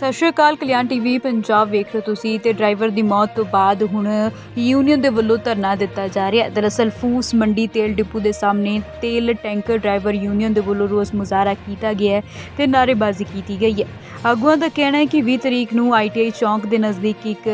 ਸਤਿ ਸ਼੍ਰੀ ਅਕਾਲ, ਕਲਿਆਣ ਟੀਵੀ ਪੰਜਾਬ ਵੇਖ ਰਹੇ ਹੋ ਤੁਸੀਂ ਤੇ ਡਰਾਈਵਰ ਦੀ ਮੌਤ ਤੋਂ ਬਾਅਦ ਹੁਣ ਯੂਨੀਅਨ ਦੇ ਵੱਲੋਂ ਧਰਨਾ ਦਿੱਤਾ ਜਾ ਰਿਹਾ ਹੈ। ਦਰਅਸਲ ਫੂਸ ਮੰਡੀ ਤੇਲ ਡਿਪੂ ਦੇ ਸਾਹਮਣੇ ਤੇਲ ਟੈਂਕਰ ਡਰਾਈਵਰ ਯੂਨੀਅਨ ਦੇ ਵੱਲੋਂ ਰੋਸ ਮੁਜ਼ਾਹਰਾ ਕੀਤਾ ਗਿਆ ਹੈ ਤੇ ਨਾਅਰੇਬਾਜ਼ੀ ਕੀਤੀ ਗਈ ਹੈ। ਆਗੂਆਂ ਦਾ ਕਹਿਣਾ ਹੈ ਕਿ 20 ਤਰੀਕ ਨੂੰ ਆਈਟੀਆਈ ਚੌਂਕ ਦੇ ਨਜ਼ਦੀਕ ਇੱਕ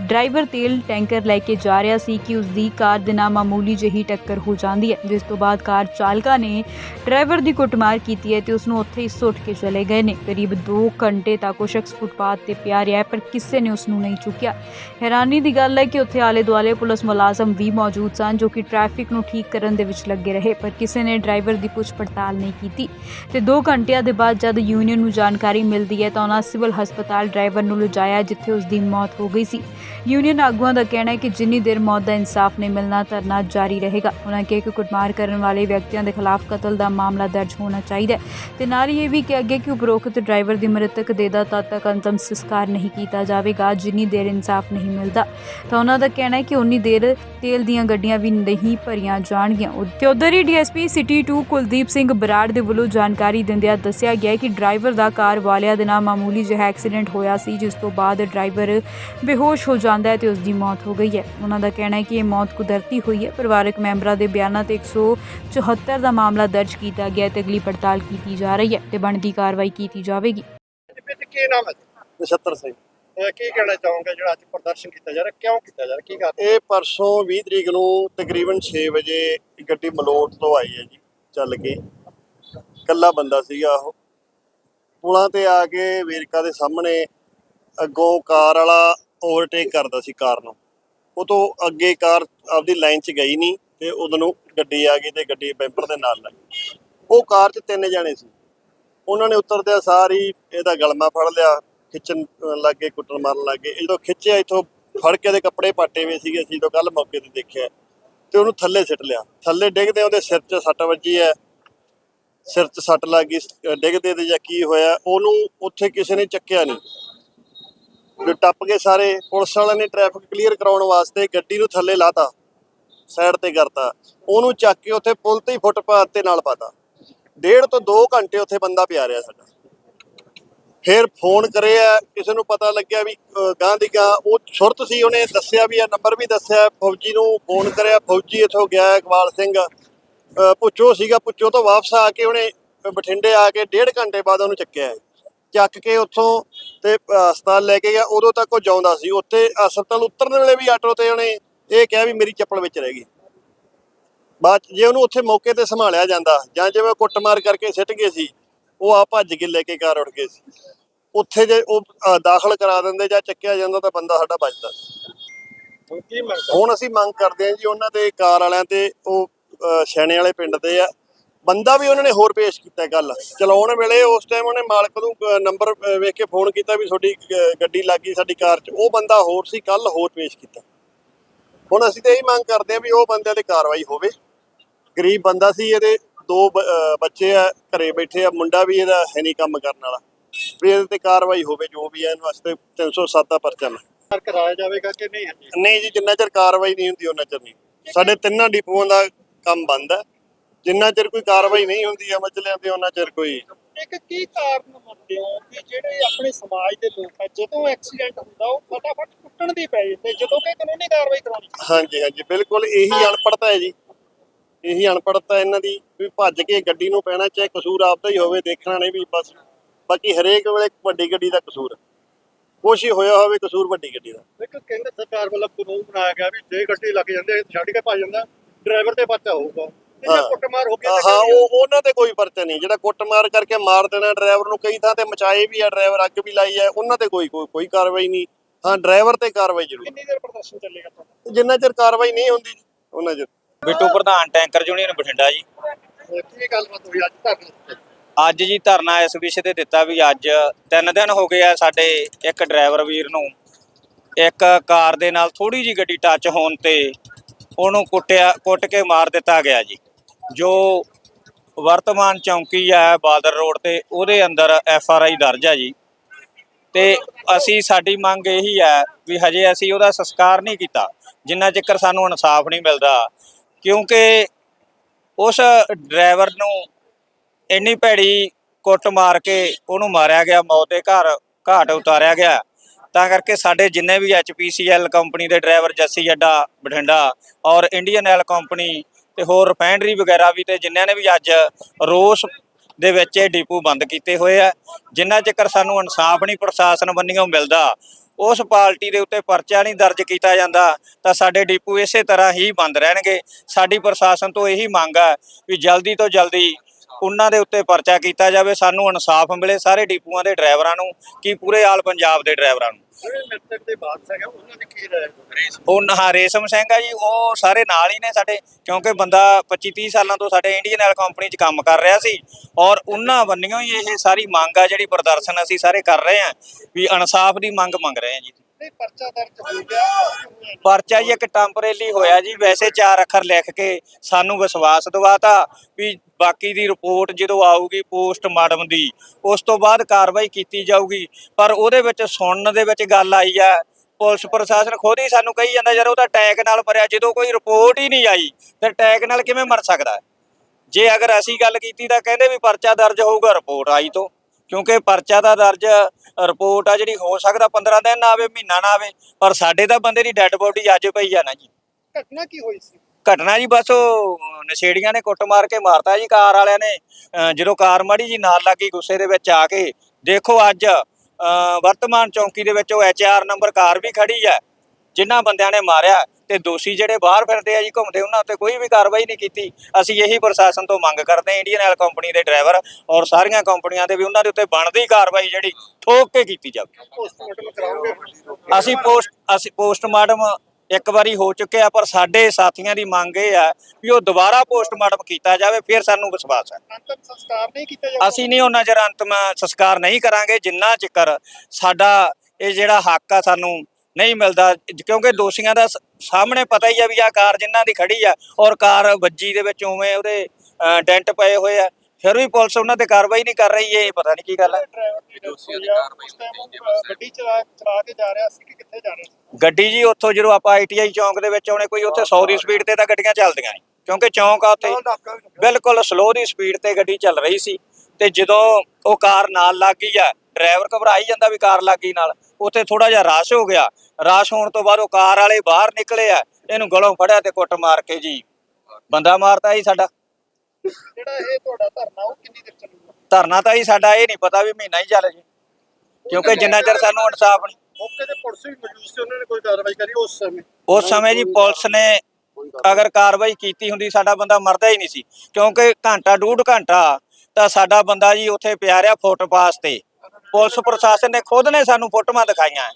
ਡਰਾਈਵਰ ਤੇਲ ਟੈਂਕਰ ਲੈ ਕੇ ਜਾ ਰਿਹਾ ਸੀ ਕਿ ਉਸ ਦੀ ਕਾਰ ਦੇ ਨਾਲ ਮਾਮੂਲੀ ਜਿਹੀ ਟੱਕਰ ਹੋ ਜਾਂਦੀ ਹੈ, ਜਿਸ ਤੋਂ ਬਾਅਦ ਕਾਰ ਚਾਲਕਾ ਨੇ ਡਰਾਈਵਰ ਦੀ ਕੁੱਟਮਾਰ ਕੀਤੀ ਹੈ ਤੇ ਉਸ ਨੂੰ ਉੱਥੇ ਹੀ ਸੁੱਟ ਕੇ ਚਲੇ ਗਏ ਨੇ। ਕਰੀਬ 2 ਘੰਟੇ ਤੱਕ ਉਹ ਸ਼ਖਸ ਫੁੱਟਪਾਥ ਤੇ ਪਿਆ ਰਿਹਾ ਪਰ ਕਿਸੇ ਨੇ ਉਸ ਨੂੰ ਨਹੀਂ ਚੁੱਕਿਆ। ਹੈਰਾਨੀ ਦੀ ਗੱਲ ਹੈ ਕਿ ਉੱਥੇ ਆਲੇ ਦੁਆਲੇ ਪੁਲਿਸ ਮੁਲਾਜ਼ਮ ਵੀ ਮੌਜੂਦ ਸਨ, ਜੋ ਕਿ ਟ੍ਰੈਫਿਕ ਨੂੰ ਠੀਕ ਕਰਨ ਦੇ ਵਿੱਚ ਲੱਗੇ ਰਹੇ, ਪਰ ਕਿਸੇ ਨੇ ਡਰਾਈਵਰ ਦੀ ਪੁੱਛ ਪੜਤਾਲ ਨਹੀਂ ਕੀਤੀ। ਤੇ 2 ਘੰਟਿਆਂ ਦੇ ਬਾਅਦ ਜਦ ਯੂਨੀਅਨ ਨੂੰ ਜਾਣਕਾਰੀ ਮਿਲਦੀ ਹੈ, ਤਾਂ ਉਹਨਾਂ ਸਿਵਲ ਹਸਪਤਾਲ ਡਰਾਈਵਰ ਨੂੰ ਲਿਜਾਇਆ, ਜਿੱਥੇ ਉਸ ਦੀ ਮੌਤ ਹੋ ਗਈ ਸੀ। ਯੂਨੀਅਨ ਆਗੂਆਂ ਦਾ ਕਹਿਣਾ ਹੈ ਕਿ ਜਿੰਨੀ ਦੇਰ ਮੌਤ ਦਾ ਇਨਸਾਫ ਨਹੀਂ ਮਿਲਣਾ, ਧਰਨਾ ਜਾਰੀ ਰਹੇਗਾ। ਉਹਨਾਂ ਕਿਹਾ ਕਿ ਕੁੱਟਮਾਰ ਕਰਨ ਵਾਲੇ ਵਿਅਕਤੀਆਂ ਦੇ ਖਿਲਾਫ ਕਤਲ ਦਾ ਮਾਮਲਾ ਦਰਜ ਹੋਣਾ ਚਾਹੀਦਾ ਹੈ। ਤੇ ਨਾਲ ਹੀ ਇਹ ਵੀ ਕਿਹਾ ਗਿਆ ਕਿ ਉਪਰੋਕਤ ਡਰਾਈਵਰ ਦੀ ਮ੍ਰਿਤਕ ਦੇਹ ਦਾ ਤਦ ਤੱਕ ਅੰਤਮ ਸੰਸਕਾਰ ਨਹੀਂ ਕੀਤਾ ਜਾਵੇਗਾ, ਜਿੰਨੀ ਦੇਰ ਇਨਸਾਫ ਨਹੀਂ ਮਿਲਦਾ। ਤਾਂ ਉਹਨਾਂ ਦਾ ਕਹਿਣਾ ਹੈ ਕਿ ਉਨੀ ਦੇਰ ਤੇਲ ਦੀਆਂ ਗੱਡੀਆਂ ਵੀ ਨਹੀਂ ਭਰੀਆਂ ਜਾਣਗੀਆਂ। ਉ- ਤੇ ਉਧਰ ਹੀ ਡੀਐਸਪੀ ਸਿਟੀ 2 ਕੁਲਦੀਪ ਸਿੰਘ ਬਰਾੜ ਦੇ ਵੱਲੋਂ ਜਾਣਕਾਰੀ ਦਿੰਦਿਆਂ ਦੱਸਿਆ ਗਿਆ ਕਿ ਡਰਾਈਵਰ ਦਾ ਕਾਰ ਵਾਲਿਆਂ ਦੇ ਨਾਲ ਮਾਮੂਲੀ ਜਿਹਾ ਐਕਸੀਡੈਂਟ ਹੋਇਆ ਸੀ, ਜਿਸ ਤੋਂ ਬਾਅਦ ਡਰਾਈਵਰ ਬੇਹੋਸ਼ ਹੋ ਜਾਂਦਾ ਹੈ ਤੇ ਉਸ ਦੀ ਮੌਤ ਹੋ ਗਈ ਹੈ। ਉਹਨਾਂ ਦਾ ਕਹਿਣਾ ਹੈ ਕਿ ਇਹ ਮੌਤ ਕੁਦਰਤੀ ਹੋਈ ਹੈ। ਪਰਿਵਾਰਕ ਮੈਂਬਰਾਂ ਦੇ ਬਿਆਨਾਂ ਤੇ 174 ਦਾ ਮਾਮਲਾ ਦਰਜ ਕੀਤਾ ਗਿਆ ਹੈ ਤੇ ਅਗਲੀ ਪੜਤਾਲ ਕੀਤੀ ਜਾ ਰਹੀ ਹੈ ਤੇ ਬਣਦੀ ਕਾਰਵਾਈ ਕੀਤੀ ਜਾਵੇਗੀ। ਕੀ ਨਾਮ ਹੈ ਨਛੱਤਰ ਸਿੰਘ। ਅਹ ਕੀ ਕਹਿਣਾ ਚਾਹੋਗੇ ਜਿਹੜਾ ਅੱਜ ਪ੍ਰਦਰਸ਼ਨ ਕੀਤਾ ਜਾ ਰਿਹਾ? ਕਿਉਂ ਕੀਤਾ ਜਾ ਰਿਹਾ? ਕੀ ਗੱਲ ਇਹ ਪਰਸੋਂ 20 ਤਰੀਕ ਨੂੰ ਤਕਰੀਬਨ 6 ਵਜੇ ਇੱਕ ਗੱਡੀ ਮਲੋਟ ਤੋਂ ਆਈ ਹੈ ਜੀ ਚੱਲ ਕੇ। ਕੱਲਾ ਬੰਦਾ ਸੀਗਾ ਉਹ। ਪੁਲਾਂ ਤੇ ਆ ਕੇ ਵੇਰਕਾ ਦੇ ਸਾਹਮਣੇ ਅੱਗੋਂ ਕਾਰ ਵਾਲਾ ਓਵਰਟੇਕ ਕਰਦਾ ਸੀ ਕਾਰ ਨੂੰ। ਉਹ ਤੋਂ ਅੱਗੇ ਕਾਰ ਆਪਦੀ ਲਾਈਨ 'ਚ ਗਈ ਨਹੀਂ ਤੇ ਉਦੋਂ ਨੂੰ ਗੱਡੀ ਆ ਗਈ ਤੇ ਗੱਡੀ ਬੈਂਪਰ ਦੇ ਨਾਲ ਲੱਗੀ। ਉਹ ਕਾਰ 'ਚ ਤਿੰਨ ਜਣੇ ਸੀ। ਉਹਨਾਂ ਨੇ ਉਤਰਦਿਆਂ ਸਾਰੀ ਇਹਦਾ ਗਲਮਾ ਫੜ ਲਿਆ, ਖਿੱਚਣ ਅਹ ਲੱਗ ਗਏ ਕੁੱਟਣ ਮਾਰਨ ਲੱਗ। ਗਏ ਜਦੋਂ ਖਿੱਚਿਆ, ਇਥੋਂ ਫੜ ਕੇ ਦੇ ਕੱਪੜੇ ਪਾਟੇ ਹੋਏ ਸੀਗੇ, ਅਸੀਂ ਜਦੋਂ ਕੱਲ ਮੌਕੇ ਤੇ ਦੇਖਿਆ। ਤੇ ਉਹਨੂੰ ਥੱਲੇ ਸਿੱਟ ਲਿਆ। ਥੱਲੇ ਡਿੱਗਦੇ ਉਹਦੇ ਸਿਰ 'ਚ ਸੱਟ ਵੱਜੀ ਹੈ। ਸਿਰ 'ਚ ਸੱਟ ਲੱਗ ਗਈ, ਡਿੱਗਦੇ ਤੇ ਜਾਂ ਕੀ ਹੋਇਆ, ਉਹਨੂੰ ਉੱਥੇ ਕਿਸੇ ਨੇ ਚੱਕਿਆ ਨਹੀਂ। ਜੋ ਟੱਪ ਕੇ ਸਾਰੇ, ਪੁਲਿਸ ਵਾਲਿਆਂ ਨੇ ਟ੍ਰੈਫਿਕ ਕਲੀਅਰ ਕਰਾਉਣ ਵਾਸਤੇ ਗੱਡੀ ਨੂੰ ਥੱਲੇ ਲਾਤਾ, ਸਾਈਡ ਤੇ ਕਰਤਾ। ਉਹਨੂੰ ਚੱਕ ਕੇ ਉੱਥੇ ਪੁਲ ਤੇ ਹੀ ਫੁੱਟਪਾਥ ਤੇ ਨਾਲ ਪਾਤਾ। ਡੇਢ ਤੋਂ 2 ਘੰਟੇ ਉੱਥੇ ਬੰਦਾ ਪਿਆ ਰਿਹਾ ਸਾਡਾ। ਫਿਰ ਫੋਨ ਕਰਿਆ ਕਿਸੇ ਨੂੰ ਪਤਾ ਲੱਗਿਆ ਵੀ ਅਹ, ਗਾਂ ਦੀ ਗਾਂ ਉਹ ਸੁਰਤ ਸੀ ਉਹਨੇ ਦੱਸਿਆ ਵੀ ਆ ਨੰਬਰ ਵੀ ਦੱਸਿਆ ਫੌਜੀ ਨੂੰ ਫੋਨ ਕਰਿਆ ਫੌਜੀ ਇੱਥੋਂ ਗਿਆ ਇਕਬਾਲ ਸਿੰਘ ਪੁੱਛੋ ਸੀਗਾ ਪੁੱਛੋ ਤੋਂ ਵਾਪਸ ਆ ਕੇ ਉਹਨੇ ਬਠਿੰਡੇ ਆ ਕੇ ਡੇਢ ਘੰਟੇ ਬਾਅਦ ਉਹਨੂੰ ਚੱਕਿਆ ਚੱਕ ਕੇ ਉੱਥੋਂ ਤੇ ਹਸਪਤਾਲ ਲੈ ਕੇ ਗਿਆ ਉਦੋਂ ਤੱਕ ਉਹ ਜਾਉਂਦਾ ਸੀ। ਉੱਥੇ ਹਸਪਤਾਲ ਉਤਰਨ ਵੇਲੇ ਵੀ ਆਟੋ ਤੇ ਉਹਨੇ ਇਹ ਕਿਹਾ ਵੀ ਮੇਰੀ ਚੱਪਲ ਵਿੱਚ ਰਹਿ ਗਈ। ਬਾਅਦ ਜੇ ਉਹਨੂੰ ਉੱਥੇ ਮੌਕੇ ਤੇ ਸੰਭਾਲਿਆ ਜਾਂਦਾ ਜਾਂ ਜਿਵੇਂ ਕੁੱਟਮਾਰ ਕਰਕੇ ਸਿੱਟ ਗਏ ਸੀ ਉਹ ਆ ਭੱਜ ਕੇ ਲੈ ਕੇ ਘਰ ਉੱਠ ਗਏ ਸੀ। ਉੱਥੇ ਜੇ ਉਹ ਅ, ਦਾਖਲ ਕਰਾ ਦਿੰਦੇ ਜਾਂ ਚੱਕਿਆ ਜਾਂਦਾ ਤਾਂ ਬੰਦਾ ਸਾਡਾ ਬਚਦਾ। ਹੁਣ ਕੀ ਹੁਣ ਅਸੀਂ ਮੰਗ ਕਰਦੇ ਹਾਂ ਜੀ ਉਹਨਾਂ ਦੇ ਕਾਰ ਵਾਲਿਆਂ ਤੇ ਉਹ ਅ, ਛੈਣੇ ਵਾਲੇ ਪਿੰਡ ਦੇ ਆ। ਬੰਦਾ ਵੀ ਉਹਨਾਂ ਨੇ ਹੋਰ ਪੇਸ਼ ਕੀਤਾ ਗੱਲ। ਚਲਾਉਣ ਵੇਲੇ ਉਸ ਟਾਈਮ ਉਹਨੇ ਮਾਲਕ ਨੂੰ ਅ, ਨੰਬਰ ਅ, ਵੇਖ ਕੇ ਫੋਨ ਕੀਤਾ ਵੀ ਤੁਹਾਡੀ ਅ, ਗੱਡੀ ਲੱਗ ਗਈ ਸਾਡੀ ਕਾਰ 'ਚ। ਉਹ ਬੰਦਾ ਹੋਰ ਸੀ ਕੱਲ ਹੋਰ ਪੇਸ਼ ਕੀਤਾ। ਹੁਣ ਅਸੀਂ ਤਾਂ ਇਹੀ ਮੰਗ ਕਰਦੇ ਹਾਂ ਵੀ ਉਹ ਬੰਦਿਆਂ ਤੇ ਕਾਰਵਾਈ ਹੋਵੇ। ਗਰੀਬ ਬੰਦਾ ਸੀ ਇਹਦੇ ਦੋ ਬੱਚੇ ਆ ਘਰੇ ਬੈਠੇ ਆ ਮੁੰਡਾ ਵੀ ਇਹਦਾ ਹੈ ਨਹੀਂ ਕੰਮ ਕਰਨ ਵਾਲਾ। ਵੀ ਇਹਦੇ ਤੇ ਕਾਰਵਾਈ ਹੋਵੇ ਜੋ ਵੀ ਹੈ ਇਹਨੂੰ ਵਾਸਤੇ 307 ਦਾ ਪਰਚਾ ਕਰ ਕਰਾਇਆ ਜਾਵੇਗਾ ਕਿ ਨਹੀਂ ਨਹੀਂ ਜੀ ਜਿੰਨਾ ਚਿਰ ਕਾਰਵਾਈ ਨਹੀਂ ਹੁੰਦੀ ਉਹਨਾਂ ਚਿਰ ਨਹੀਂ। ਸਾਡੇ ਤਿੰਨਾਂ ਡਿਪੂਆਂ ਦਾ ਕੰਮ ਬੰਦ ਹੈ ਜਿੰਨਾ ਚਿਰ ਕੋਈ ਕਾਰਵਾਈ ਨਹੀਂ ਹੁੰਦੀ ਆ ਮਚਲਿਆਂ ਤੇ ਉਹਨਾਂ ਚਿਰ ਕੋਈ। ਇੱਕ ਕੀ ਕਾਰਨ ਮੰਨਦੇ ਹੋ ਕਿ ਜਿਹੜੇ ਆਪਣੇ ਸਮਾਜ ਦੇ ਲੋਕ ਆ ਜਦੋਂ ਐਕਸੀਡੈਂਟ ਹੁੰਦਾ ਉਹ ਫਟਾਫਟ ਟੁੱਟਣ ਦੀ ਪੈ ਜਾਂਦੇ ਜਦੋਂ ਕਿ ਕਾਨੂੰਨੀ ਕਾਰਵਾਈ ਕਰਾਉਣੀ ਹਾਂਜੀ ਹਾਂਜੀ ਬਿਲਕੁਲ ਇਹੀ ਅਨਪੜਤਾ ਹੈ ਜੀ। ਇਹੀ ਅਨਪੜਤਾ ਇਹਨਾਂ ਦੀ ਵੀ ਭੱਜ ਕੇ ਗੱਡੀ ਨੂੰ ਪੈਣਾ ਚਾਹੇ ਕਸੂਰ ਆਪਦਾ ਹੀ ਹੋਵੇ ਦੇਖਣਾ ਨਹੀਂ ਵੀ ਬਸ ਬਾਕੀ ਹਰੇਕ ਵੇਲੇ ਵੱਡੀ ਗੱਡੀ ਦਾ ਕਸੂਰ। ਕੁਛ ਹੀ ਹੋਇਆ ਹੋਵੇ ਕਸੂਰ ਵੱਡੀ ਗੱਡੀ ਦਾ। ਇੱਕ ਕੇਂਦਰ ਸਰਕਾਰ ਵੱਲੋਂ ਕਾਨੂੰਨ ਬਣਾਇਆ ਗਿਆ ਵੀ ਜੇ ਗੱਡੀ ਲੱਗ ਜਾਂਦੇ ਛੱਡ ਕੇ ਭੱਜ ਜਾਂਦਾ ਡਰਾਈਵਰ ਤੇ ਪਰਚਾ ਹੋਊਗਾ। ਹਾਂ। ਕੁੱਟਮਾਰ ਹੋ ਗਈ ਹਾਂ ਉਹ ਉਹਨਾਂ ਤੇ ਕੋਈ ਪਰਚਾ ਨਹੀਂ। ਜਿਹੜਾ ਕੁੱਟਮਾਰ ਕਰਕੇ ਮਾਰ ਦੇਣਾ ਡਰਾਈਵਰ ਨੂੰ ਕਈ ਥਾਂ ਤੇ ਮਚਾਏ ਵੀ ਆ ਡਰਾਈਵਰ ਅੱਗ ਵੀ ਲਾਈ ਆ ਉਹਨਾਂ ਤੇ ਕੋਈ ਕੋਈ ਕਾਰਵਾਈ ਨਹੀਂ। ਹਾਂ ਡਰਾਈਵਰ ਤੇ ਕਾਰਵਾਈ ਜ਼ਰੂਰ। ਕਿੰਨੀ ਦੇਰ ਪ੍ਰਦਰਸ਼ਨ ਚੱਲੇਗਾ ਜਿੰਨਾ ਚਿਰ ਕਾਰਵਾਈ ਨਹੀਂ ਹੁੰਦੀ ਉਹਨਾਂ ਚਿਰ। ਬਿੱਟੂ ਪ੍ਰਧਾਨ, ਟੈਂਕਰ ਯੂਨੀਅਨ ਬਠਿੰਡਾ ਜੀ। ਕੀ ਗੱਲਬਾਤ ਹੋਈ ਅੱਜ ਧਰਨਾ ਅੱਜ ਜੀ ਧਰਨਾ ਇਸ ਵਿਸ਼ੇ ਤੇ ਦਿੱਤਾ ਵੀ ਅੱਜ ਤਿੰਨ ਦਿਨ ਹੋ ਗਏ ਆ ਸਾਡੇ ਇੱਕ ਡਰਾਈਵਰ ਵੀਰ ਨੂੰ। ਇੱਕ ਕਾਰ ਦੇ ਨਾਲ ਥੋੜੀ ਜੀ ਗੱਡੀ ਟੱਚ ਹੋਣ ਤੇ ਉਹਨੂੰ ਕੁੱਟਿਆ, ਕੁੱਟ ਕੇ ਮਾਰ ਦਿੱਤਾ ਗਿਆ ਜੀ। ਜੋ ਵਰਤਮਾਨ ਚੌਂਕੀ ਹੈ ਬਾਦਰ ਰੋਡ ਤੇ, ਉਹਦੇ ਅੰਦਰ ਐਫ ਆਰ ਆਈ ਦਰਜ ਹੈ ਜੀ। ਤੇ ਅਸੀਂ, ਸਾਡੀ ਮੰਗ ਇਹੀ ਹੈ ਵੀ ਹਜੇ ਅਸੀਂ ਉਹਦਾ ਸੰਸਕਾਰ ਨਹੀਂ ਕੀਤਾ। ਜਿੰਨਾ ਚਿਰ ਸਾਨੂੰ ਇਨਸਾਫ ਨਹੀਂ ਮਿਲਦਾ ਕਿਉਂਕਿ ਉਸ ਡਰਾਈਵਰ ਨੂੰ ਇੰਨੀ ਭੈੜੀ ਕੁੱਟ ਮਾਰ ਕੇ ਉਹਨੂੰ ਮਾਰਿਆ ਗਿਆ, ਮੌਤ ਦੇ ਘਰ, ਘਾਟ ਉਤਾਰਿਆ ਗਿਆ। ਤਾਂ ਕਰਕੇ ਸਾਡੇ ਜਿੰਨੇ ਵੀ ਐਚਪੀਸੀਐਲ ਕੰਪਨੀ ਦੇ ਡਰਾਈਵਰ ਜੱਸੀ ਅੱਡਾ ਬਠਿੰਡਾ ਔਰ ਇੰਡੀਅਨ ਐਲ ਕੰਪਨੀ ਤੇ ਹੋਰ ਰਿਫਾਈਨਰੀ ਵਗੈਰਾ ਵੀ ਤੇ ਜਿਨ੍ਹਾਂ ਨੇ ਵੀ ਅੱਜ ਰੋਸ ਦੇ ਵਿੱਚ ਇਹ ਡਿਪੂ ਬੰਦ ਕੀਤੇ ਹੋਏ ਆ, ਜਿੰਨਾ ਚਿਰ ਸਾਨੂੰ ਇਨਸਾਫ ਨਹੀਂ, ਪ੍ਰਸ਼ਾਸਨ ਬੰਨਿਓ ਮਿਲਦਾ ਉਸ ਪਾਰਟੀ ਦੇ ਉੱਤੇ ਪਰਚਾ ਨਹੀਂ ਦਰਜ ਕੀਤਾ ਜਾਂਦਾ, ਤਾਂ ਸਾਡੇ ਡੀਪੂ ਇਸੇ ਤਰ੍ਹਾਂ ਹੀ ਬੰਦ ਰਹਿਣਗੇ। ਸਾਡੀ ਪ੍ਰਸ਼ਾਸਨ ਤੋਂ ਇਹੀ ਮੰਗ ਆ ਵੀ ਜਲਦੀ ਤੋਂ ਜਲਦੀ ਉਹਨਾਂ ਦੇ ਉੱਤੇ ਪਰਚਾ ਕੀਤਾ ਜਾਵੇ ਸਾਨੂੰ ਇਨਸਾਫ ਮਿਲੇ ਸਾਰੇ ਡਿਪੂਆਂ ਦੇ ਡਰਾਈਵਰਾਂ ਨੂੰ ਕੀ ਪੂਰੇ ਆਲ ਪੰਜਾਬ ਦੇ ਡਰਾਈਵਰਾਂ ਨੂੰ। ਜਿਹੜੇ ਮ੍ਰਿਤਕ ਦੇ ਬਾਦਸ਼ਾਹ ਹੈਗਾ ਉਹਨਾਂ ਦੀ ਕੀ ਰਾਏ ਉਹ ਹਾਂ ਰੇਸ਼ਮ ਸਿੰਘ ਆ ਜੀ ਉਹ ਸਾਰੇ ਨਾਲ ਹੀ ਨੇ ਸਾਡੇ ਕਿਉਂਕਿ ਬੰਦਾ 25 30 ਸਾਲਾਂ ਤੋਂ ਸਾਡੇ ਇੰਡੀਅਨ ਆਇਲ ਕੰਪਨੀ 'ਚ ਕੰਮ ਕਰ ਰਿਹਾ ਸੀ ਔਰ ਉਹਨਾਂ ਬੰਨਿਓ ਹੀ ਇਹ ਸਾਰੀ ਮੰਗ ਆ ਜਿਹੜੀ ਪ੍ਰਦਰਸ਼ਨ ਅਸੀਂ ਸਾਰੇ ਕਰ ਰਹੇ ਆ ਵੀ ਇਨਸਾਫ ਦੀ ਮੰਗ ਮੰਗ ਰਹੇ ਆ ਜੀ। ਨਹੀਂ, ਪਰਚਾ ਦਰਜ ਹੋ ਗਿਆ। ਪਰਚਾ ਜੀ ਇੱਕ ਟੈਂਪਰੇਰੀ ਹੋਇਆ ਜੀ। ਵੈਸੇ ਚਾਰ ਅੱਖਰ ਲਿਖ ਕੇ ਸਾਨੂੰ ਵਿਸ਼ਵਾਸ ਦਿਵਾਤਾ ਵੀ ਬਾਕੀ ਦੀ ਰਿਪੋਰਟ ਜਦੋਂ ਆਊਗੀ ਪੋਸਟਮਾਰਟਮ ਦੀ, ਉਸ ਤੋਂ ਬਾਅਦ ਕਾਰਵਾਈ ਕੀਤੀ ਜਾਊਗੀ। ਪਰ ਉਹਦੇ ਵਿੱਚ ਸੁਣਨ ਦੇ ਵਿੱਚ ਗੱਲ ਆਈ ਆ। ਪੁਲਿਸ ਪ੍ਰਸ਼ਾਸਨ ਖੁਦ ਹੀ ਸਾਨੂੰ ਕਹੀ ਜਾਂਦਾ, ਯਾਰ ਉਹ ਤਾਂ ਟੈਗ ਨਾਲ ਭਰਿਆ, ਜਦੋਂ ਕੋਈ ਰਿਪੋਰਟ ਹੀ ਨਹੀਂ ਆਈ, ਫਿਰ ਟੈਗ ਨਾਲ ਕਿਵੇਂ ਮਰ ਸਕਦਾ? ਜੇ ਅਗਰ ਅਸੀਂ ਗੱਲ ਕੀਤੀ ਤਾਂ ਕਹਿੰਦੇ ਵੀ ਪਰਚਾ ਦਰਜ ਹੋਊਗਾ, ਰਿਪੋਰਟ ਆਈ ਤੋਂ। ਕਿਉਂਕਿ ਪਰਚਾ ਦਾ ਦਰਜ ਰਿਪੋਰਟ ਆ ਜਿਹੜੀ ਹੋ ਸਕਦਾ 15 ਦਿਨ ਨਾ ਆਵੇ ਮਹੀਨਾ ਨਾ ਆਵੇ ਪਰ ਸਾਡੇ ਤਾਂ ਬੰਦੇ ਦੀ ਡੈੱਡ ਬੋਡੀ ਅੱਜ ਪਈ ਆ ਨਾ ਜੀ। ਘਟਨਾ ਕੀ ਹੋਈ ਸੀ? ਘਟਨਾ ਜੀ ਬਸ ਉਹ ਨਸ਼ੇੜੀਆਂ ਨੇ ਕੁੱਟ ਮਾਰ ਕੇ ਮਾਰਤਾ ਜੀ ਕਾਰ ਵਾਲਿਆਂ ਨੇ। ਜਦੋਂ ਕਾਰ ਮਾੜੀ ਜੀ ਨਾਲ ਲੱਗੀ ਗੁੱਸੇ ਦੇ ਵਿੱਚ ਆ ਕੇ ਦੇਖੋ ਅੱਜ ਵਰਤਮਾਨ ਚੌਂਕੀ ਦੇ ਵਿੱਚ ਉਹ ਐਚਆਰ ਨੰਬਰ ਕਾਰ ਵੀ ਖੜੀ ਹੈ ਜਿਨ੍ਹਾਂ ਬੰਦਿਆਂ ਨੇ ਮਾਰਿਆ। ਤੇ ਦੋਸ਼ੀ ਜਿਹੜੇ ਬਾਹਰ ਫਿਰਦੇ ਆ ਜੀ ਘੁੰਮਦੇ ਉਹਨਾਂ ਉੱਤੇ ਕੋਈ ਵੀ ਕਾਰਵਾਈ ਨਹੀਂ ਕੀਤੀ। ਅਸੀਂ ਇਹੀ ਪ੍ਰਸ਼ਾਸਨ ਤੋਂ ਮੰਗ ਕਰਦੇ ਹਾਂ ਇੰਡੀਅਨ ਆਇਲ ਕੰਪਨੀ ਦੇ ਡਰਾਈਵਰ ਔਰ ਸਾਰੀਆਂ ਕੰਪਨੀਆਂ ਦੇ ਵੀ ਉਹਨਾਂ ਦੇ ਉੱਤੇ ਬਣਦੀ ਕਾਰਵਾਈ ਜਿਹੜੀ ਠੋਕ ਕੇ ਕੀਤੀ ਜਾਵੇ। ਅਸੀਂ ਪੋਸਟ ਅਸੀਂ ਪੋਸਟਮਾਰਟਮ ਇੱਕ ਵਾਰੀ ਹੋ ਚੁੱਕਿਆ ਪਰ ਸਾਡੇ ਸਾਥੀਆਂ ਦੀ ਮੰਗ ਇਹ ਆ ਵੀ ਉਹ ਦੁਬਾਰਾ ਪੋਸਟਮਾਰਟਮ ਕੀਤਾ ਜਾਵੇ ਫਿਰ ਸਾਨੂੰ ਵਿਸ਼ਵਾਸ ਹੈ। ਅੰਤਮ ਸੰਸਕਾਰ ਨਹੀਂ ਕੀਤਾ ਜਾਊਗਾ ਅਸੀਂ ਨਹੀਂ ਉਹਨਾਂ ਚਿਰ ਅੰਤਮ ਸੰਸਕਾਰ ਨਹੀਂ ਕਰਾਂਗੇ ਜਿੰਨਾ ਚਿਰ ਸਾਡਾ ਇਹ ਜਿਹੜਾ ਹੱਕ ਆ ਸਾਨੂੰ ਨਹੀਂ ਮਿਲਦਾ ਕਿਉਂਕਿ ਦੋਸ਼ੀਆਂ ਦਾ ਸਾਹਮਣੇ ਪਤਾ ਹੀ ਆ ਵੀ ਆ ਕਾਰ ਜਿਨ੍ਹਾਂ ਦੀ ਖੜੀ ਆ ਔਰ ਕਾਰ ਵੱਜੀ ਦੇ ਵਿੱਚ ਉਵੇਂ ਉਹਦੇ ਡੈਂਟ ਪਏ ਹੋਏ ਆ ਫਿਰ ਵੀ ਪੁਲਿਸ ਉਹਨਾਂ ਤੇ ਕਾਰਵਾਈ ਨਹੀਂ ਕਰ ਰਹੀ ਇਹ ਪਤਾ ਨਹੀਂ ਕੀ ਗੱਲ ਹੈ ਗੱਡੀ ਚਲਾ ਚਲਾ ਕੇ ਜਾ ਰਿਹਾ ਸੀ ਕਿ ਕਿੱਥੇ ਜਾ ਰਿਹਾ ਸੀ ਗੱਡੀ ਜੀ ਉੱਥੋਂ ਜਦੋਂ ਆਪਾਂ ਆਈਟੀਆਈ ਚੌਂਕ ਦੇ ਵਿੱਚ ਆਉਣੇ ਕੋਈ ਉੱਥੇ 100 ਦੀ ਸਪੀਡ ਤੇ ਤਾਂ ਗੱਡੀਆਂ ਚੱਲਦੀਆਂ ਨਹੀਂ ਕਿਉਂਕਿ ਚੌਂਕ ਆ ਉੱਥੇ ਬਿਲਕੁਲ ਸਲੋ ਦੀ ਸਪੀਡ ਤੇ ਗੱਡੀ ਚੱਲ ਰਹੀ ਸੀ ਤੇ ਜਦੋਂ ਉਹ ਕਾਰ ਨਾਲ ਲੱਗ ਗਈ ਆ ਡਰਾਈਵਰ ਘਬਰਾ ਹੀ ਜਾਂਦਾ ਵੀ ਕਾਰ ਲੱਗ ਗਈ ਨਾਲ ਉੱਥੇ ਥੋੜਾ ਜਿਹਾ ਰਸ਼ ਹੋ ਗਿਆ। ਰਸ਼ ਹੋਣ ਤੋਂ ਬਾਅਦ ਉਹ ਕਾਰ ਵਾਲੇ ਬਾਹਰ ਨਿਕਲੇ ਆ। ਇਹਨੂੰ ਗਲੋਂ ਫੜਿਆ ਤੇ ਕੁੱਟ ਮਾਰ ਕੇ ਜੀ। ਬੰਦਾ ਮਾਰਤਾ ਜੀ ਸਾਡਾ। ਜਿਹੜਾ ਇਹ ਤੁਹਾਡਾ ਧਰਨਾ ਉਹ ਕਿੰਨੀ ਦੇਰ ਚੱਲੂਗਾ? ਧਰਨਾ ਤਾਂ ਜੀ ਸਾਡਾ ਇਹ ਨਹੀਂ ਪਤਾ ਵੀ ਮਹੀਨਾ ਹੀ ਚੱਲ ਜੀ। ਕਿਉਂਕਿ ਜਿੰਨਾ ਚਿਰ ਸਾਨੂੰ ਇਨਸਾਫ ਨਹੀਂ ਮੌਕੇ ਤੇ ਪੁਲਿਸ ਵੀ ਮੌਜੂਦ ਸੀ ਉਹਨਾਂ ਨੇ ਕੋਈ ਕਾਰਵਾਈ ਕਰੀ ਉਸ ਸਮੇਂ? ਉਸ ਸਮੇਂ ਜੀ ਪੁਲਿਸ ਨੇ ਅਗਰ ਕਾਰਵਾਈ ਕੀਤੀ ਹੁੰਦੀ ਸਾਡਾ ਬੰਦਾ ਮਰਦਾ ਹੀ ਨਹੀਂ ਸੀ। ਕਿਉਂਕਿ ਘੰਟਾ ਡੂਢ ਘੰਟਾ ਤਾਂ ਸਾਡਾ ਬੰਦਾ ਜੀ ਉੱਥੇ ਪਿਆ ਰਿਹਾ ਫੁੱਟਪਾਥ ਤੇ। ਪੁਲਿਸ ਪ੍ਰਸ਼ਾਸਨ ਨੇ ਖੁਦ ਨੇ ਸਾਨੂੰ ਫੋਟੋਆਂ ਦਿਖਾਈਆਂ।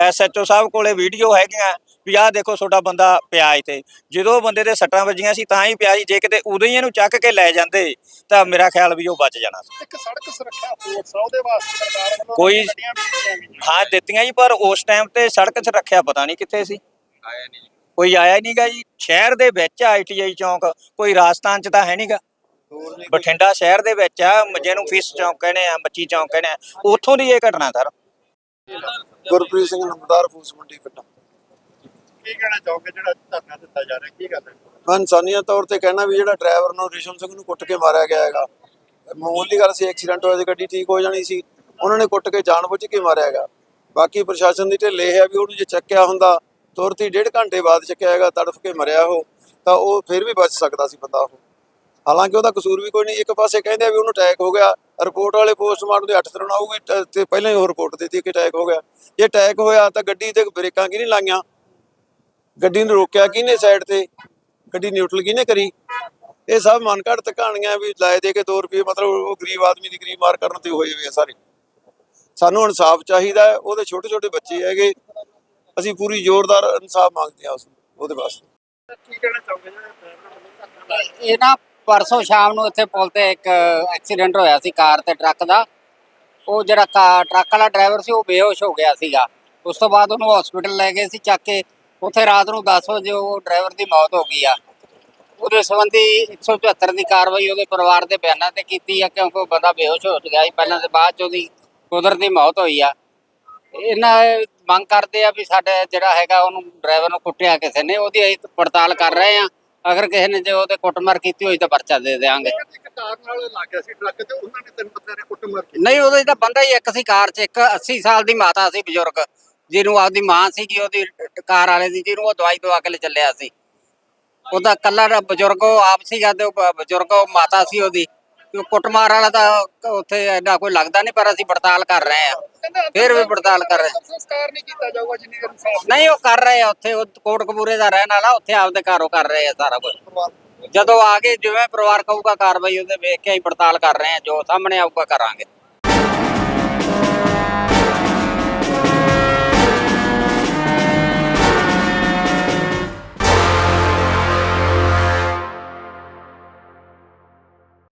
ਐਸਐਚਓ ਸਾਹਿਬ ਕੋਲੇ ਵੀਡੀਓ ਹੈਗੀਆਂ ਵੀ ਆਹ ਦੇਖੋ ਤੁਹਾਡਾ ਬੰਦਾ ਪਿਆ ਇੱਥੇ। ਜਦੋਂ ਉਹ ਬੰਦੇ ਦੇ ਸੱਟਾਂ ਵੱਜੀਆਂ ਸੀ ਤਾਂ ਹੀ ਪਿਆ ਸੀ। ਜੇ ਕਿਤੇ ਉਦੋਂ ਹੀ ਇਹਨੂੰ ਚੱਕ ਕੇ ਲੈ ਜਾਂਦੇ ਤਾਂ ਮੇਰਾ ਖਿਆਲ ਵੀ ਉਹ ਬਚ ਜਾਣਾ ਸੀ। ਇੱਕ ਸੜਕ ਸੁਰੱਖਿਆ ਫੋਰਸ ਆ ਉਹਦੇ ਵਾਸਤੇ ਸਰਕਾਰ ਵੱਲੋਂ ਕੋਈ- ਹਾਂ ਦਿੱਤੀਆਂ ਜੀ ਪਰ ਉਸ ਟਾਈਮ ਤੇ ਸੜਕ 'ਚ ਰੱਖਿਆ ਪਤਾ ਨਹੀਂ ਕਿੱਥੇ ਸੀ। ਆਇਆ ਨਹੀਂ ਕੋਈ ਆਇਆ ਹੀ ਨਹੀਂਗਾ ਜੀ। ਸ਼ਹਿਰ ਦੇ ਵਿੱਚ ਆਈਟੀਆਈ ਚੌਂਕ ਕੋਈ ਰਾਜਸਥਾਨ 'ਚ ਤਾਂ ਹੈ ਨਹੀਂਗਾ ਬਠਿੰਡਾ ਸ਼ਹਿਰ ਦੇ ਵਿੱਚ ਆ ਜਿਹਨੂੰ ਫਿਸ ਚੌਂਕ ਕਹਿੰਦੇ ਆ ਮੱਚੀ ਚੌਂਕ ਕਹਿੰਦੇ ਆ। ਉੱਥੋਂ ਦੀ ਇਹ ਘਟਨਾ ਸਰ। ਗੁਰਪ੍ਰੀਤ ਸਿੰਘ ਨੰਬਰਦਾਰ ਫੂਸ ਮੰਡੀ ਪਿੰਡ। ਕੀ ਕਹਿਣਾ ਚਾਹੋਗੇ? ਜਿਹੜਾ ਧਰਨਾ ਦਿੱਤਾ ਜਾ ਰਿਹਾ ਕੀ ਗੱਲ ਹੈ? ਇਨਸਾਨੀਅਤ ਤੌਰ ਤੇ ਕਹਿਣਾ ਵੀ ਜਿਹੜਾ ਡਰਾਈਵਰ ਨੂੰ ਰਿਸ਼ਮ ਸਿੰਘ ਨੂੰ ਕੁੱਟ ਕੇ ਮਾਰਿਆ ਗਿਆ ਹੈਗਾ। ਮਾਮੂਲੀ ਗੱਲ ਸੀ ਐਕਸੀਡੈਂਟ ਹੋਇਆ ਤੇ ਗੱਡੀ ਠੀਕ ਹੋ ਜਾਣੀ ਸੀ। ਉਹਨਾਂ ਨੇ ਕੁੱਟ ਕੇ ਜਾਣਬੁੱਝ ਕੇ ਮਾਰਿਆ ਹੈਗਾ। ਬਾਕੀ ਪ੍ਰਸ਼ਾਸਨ ਦੀ ਢਿੱਲੇ ਹੈ ਵੀ ਉਹਨੂੰ ਜੇ ਚੱਕਿਆ ਹੁੰਦਾ ਤੁਰਤ ਡੇਢ ਘੰਟੇ ਬਾਅਦ ਚੱਕਿਆ ਹੈਗਾ ਤੜਫ ਕੇ ਮਰਿਆ ਉਹ ਤਾਂ ਉਹ ਫਿਰ ਵੀ ਬਚ ਸਕਦਾ ਸੀ ਬੰਦਾ ਉਹ। ਹਾਲਾਂਕਿ ਉਹਦਾ ਕਸੂਰ ਵੀ ਕੋਈ ਨਹੀਂ ਇੱਕ ਪਾਸੇ ਕਹਿੰਦੇ ਆ ਵੀ ਉਹਨੂੰ ਅਟੈਕ ਹੋ ਗਿਆ ਰਿਪੋਰਟ ਵਾਲੇ ਪੋਸਟਮਾਰਟਮ ਦੇ 8 ਦਿਨ ਆਊਗੀ ਤੇ ਪਹਿਲਾਂ ਹੀ ਉਹ ਰਿਪੋਰਟ ਦਿੱਤੀ ਕਿ ਅਟੈਕ ਹੋ ਗਿਆ। ਜੇ ਅਟੈਕ ਹੋਇਆ ਤਾਂ ਗੱਡੀ ਤੇ ਬ੍ਰੇਕਾਂ ਕੀ ਨਹੀਂ ਲਾਈਆਂ? ਗੱਡੀ ਨੂੰ ਰੋਕਿਆ ਕਿਹਨੇ ਸਾਈਡ ਤੇ? ਗੱਡੀ ਨਿਊਟਰਲ ਕਿਹਨੇ ਕਰੀ? ਇਹ ਸਭ ਮਨ ਘੜਤ ਕਹਾਣੀਆਂ ਵੀ ਲਾਏ ਦੇ ਕੇ 2 ਰੁਪਏ ਮਤਲਬ ਉਹ ਗਰੀਬ ਆਦਮੀ ਦੀ ਗਰੀਬ ਮਾਰ ਕਰਨ ਤੇ ਹੋਏ ਹੋਏ ਆ ਸਾਰੇ। ਸਾਨੂੰ ਇਨਸਾਫ ਚਾਹੀਦਾ ਹੈ ਉਹਦੇ ਛੋਟੇ ਛੋਟੇ ਬੱਚੇ ਹੈਗੇ। ਅਸੀਂ ਪੂਰੀ ਜ਼ੋਰਦਾਰ ਇਨਸਾਫ ਮੰਗਦੇ ਹਾਂ ਉਸ ਉਹਦੇ ਵਾਸਤੇ। ਕੀ ਕਹਿਣਾ ਇਹ ਨਾ ਪਰਸੋਂ ਸ਼ਾਮ ਨੂੰ ਇੱਥੇ ਪੁਲ ਤੇ ਇੱਕ ਐਕਸੀਡੈਂਟ ਹੋਇਆ ਸੀ ਕਾਰ ਤੇ ਟਰੱਕ ਦਾ। ਉਹ ਜਿਹੜਾ ਕਾ- ਟਰੱਕ ਵਾਲਾ ਡਰਾਈਵਰ ਸੀ, ਉਹ ਬੇਹੋਸ਼ ਹੋ ਗਿਆ ਸੀਗਾ। ਉਸ ਤੋਂ ਬਾਅਦ ਉਹਨੂੰ ਹਸਪੀਟਲ ਲੈ ਗਏ ਸੀ ਚੱਕ ਕੇ। ਉੱਥੇ ਰਾਤ ਨੂੰ 10 ਵਜੇ ਉਹ ਡਰਾਈਵਰ ਦੀ ਮੌਤ ਹੋ ਗਈ ਆ। ਉਹਦੇ ਸੰਬੰਧੀ 174 ਦੀ ਕਾਰਵਾਈ ਉਹਦੇ ਪਰਿਵਾਰ ਦੇ ਬਿਆਨਾਂ ਤੇ ਕੀਤੀ ਆ, ਕਿਉਂਕਿ ਉਹ ਬੰਦਾ ਬੇਹੋਸ਼ ਹੋ ਗਿਆ ਸੀ। ਪਹਿਲਾਂ ਤੇ ਬਾਅਦ ਚ ਉਹਦੀ ਕੁਦਰਤੀ ਮੌਤ ਹੋਈ ਆ। ਇਹਨਾਂ ਮੰਗ ਕਰਦੇ ਆ ਵੀ ਸਾਡੇ ਜਿਹੜਾ ਹੈਗਾ ਉਹਨੂੰ ਡਰਾਈਵਰ ਨੂੰ ਕੁੱਟਿਆ ਕਿਸੇ ਨੇ। ਉਹਦੀ ਅਸੀਂ ਪੜਤਾਲ ਕਰ ਰਹੇ ਆ। ਅਗਰ ਕਿਸੇ ਨੇ ਜੇ ਉਹਦੇ ਕੁੱਟਮਾਰ ਕੀਤੀ ਹੋਈ ਤਾਂ ਪਰਚਾ ਦੇ ਦੇਵਾਂਗੇ ਇੱਕ ਕਾਰ ਨਾਲ ਲੱਗ ਗਿਆ ਸੀ ਟਰੱਕ ਤੇ ਉਹਨਾਂ ਨੇ ਤਿੰਨ ਬੰਦਿਆਂ ਨੇ ਕੁੱਟਮਾਰ ਕੀਤੀ। ਨਹੀਂ ਉਹਦੇ ਤਾਂ ਬੰਦਾ ਹੀ ਇੱਕ ਸੀ ਕਾਰ 'ਚ ਇੱਕ 80 ਸਾਲ ਦੀ ਮਾਤਾ ਸੀ ਬਜ਼ੁਰਗ ਜਿਹਨੂੰ ਆਪਦੀ ਮਾਂ ਸੀਗੀ ਉਹਦੀ ਕਾਰ ਵਾਲੇ ਦੀ ਜਿਹਨੂੰ ਉਹ ਦਵਾਈ ਦਵਾ ਕੇ ਲੈ ਚੱਲਿਆ ਸੀ। ਉਹਦਾ ਕੱਲਾ ਦਾ ਬਜ਼ੁਰਗ ਉਹ ਆਪ ਸੀਗਾ ਤੇ ਬਜ਼ੁਰਗ ਉਹ ਮਾਤਾ ਸੀ ਉਹਦੀ। ਕੁੱਟਮਾਰ ਵਾਲਾ ਤਾਂ ਉੱਥੇ ਐਡਾ ਕੋਈ ਲੱਗਦਾ ਨਹੀਂ ਪਰ ਅਸੀਂ ਪੜਤਾਲ ਕਰ ਰਹੇ ਆ ਫਿਰ ਵੀ ਪੜਤਾਲ ਕਰ ਰਹੇ। ਸੰਸਕਾਰ ਨਹੀਂ ਕੀਤਾ ਜਾਊਗਾ ਜਿੰਨੀ ਦੇਰ ਇਨਸਾਫ ਨਹੀਂ ਉਹ ਕਰ ਰਹੇ ਆ ਉੱਥੇ ਉਹ ਕੋਟ ਕਪੂਰੇ ਦਾ ਰਹਿਣ ਵਾਲਾ ਉੱਥੇ ਆਪਦੇ ਘਰੋਂ ਕਰ ਰਹੇ ਆ ਸਾਰਾ ਕੁਝ ਜਦੋਂ ਆ ਕੇ ਜਿਵੇਂ ਪਰਿਵਾਰ ਕਹੂਗਾ ਕਾਰਵਾਈ ਉਹਦੇ ਵੇਖ ਕੇ ਅਸੀਂ ਪੜਤਾਲ ਕਰ ਰਹੇ ਆ ਜੋ ਸਾਹਮਣੇ ਆਊਗਾ ਕਰਾਂਗੇ।